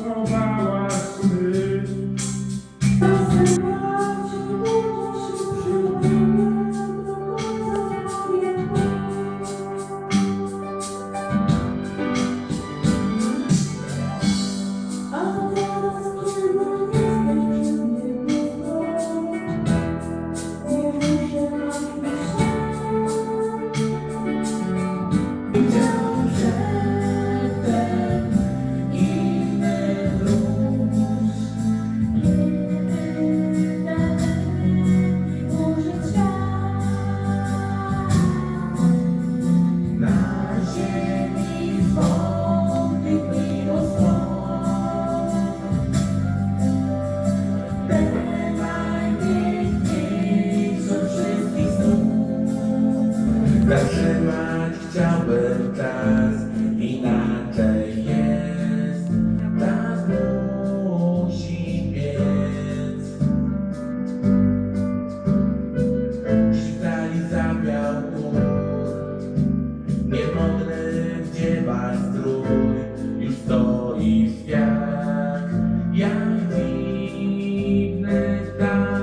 goes around. Zatrzymać chciałbym czas, inaczej jest. Czas musi biec. Świtali zabiał mur, niemodny wdziewa strój, już stoi świat. Jak dziwny tak.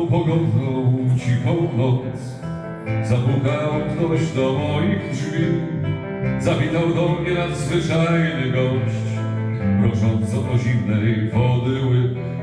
Pogodną cichą noc Zapukał ktoś do moich drzwi. Zawitał do mnie nadzwyczajny gość Prosząc o zimnej wody łyk.